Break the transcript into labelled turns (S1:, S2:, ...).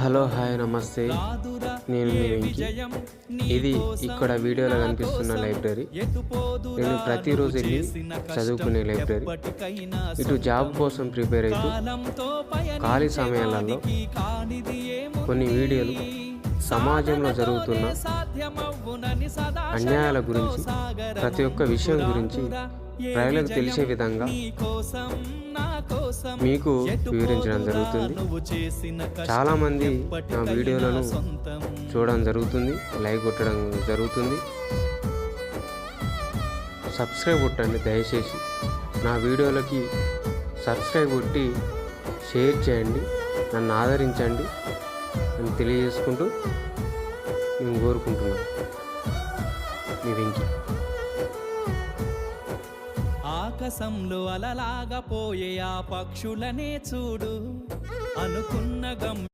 S1: Hello hi నమస్తే. నేను మీ ఇది ఇక్కడ వీడియోలో కనిపిస్తున్న లైబ్రరీ. నేను ప్రతిరోజు వెళ్ళి చదువుకునే లైబ్రరీ. ఇటు జాబ్ కోసం ప్రిపేర్ అవుతూ ఖాళీ సమయాలలో కొన్ని వీడియోలు సమాజంలో జరుగుతున్న అన్యాయాల గురించి ప్రతి ఒక్క విషయం గురించి ప్రజలకు తెలిసే విధంగా మీకు వివరించడం జరుగుతుంది. చాలామంది నా వీడియోలను చూడడం జరుగుతుంది లైక్ కొట్టడం జరుగుతుంది. సబ్స్క్రైబ్ కొట్టండి దయచేసి. నా వీడియోలకి సబ్స్క్రైబ్ కొట్టి షేర్ చేయండి నన్ను ఆదరించండి అని తెలియజేసుకుంటూ నేను కోరుకుంటున్నాను. మీ వెంకీ.
S2: ఆకాశంలో అలలాగా పోయే ఆ పక్షులనే చూడు. అనుకున్న గమ్య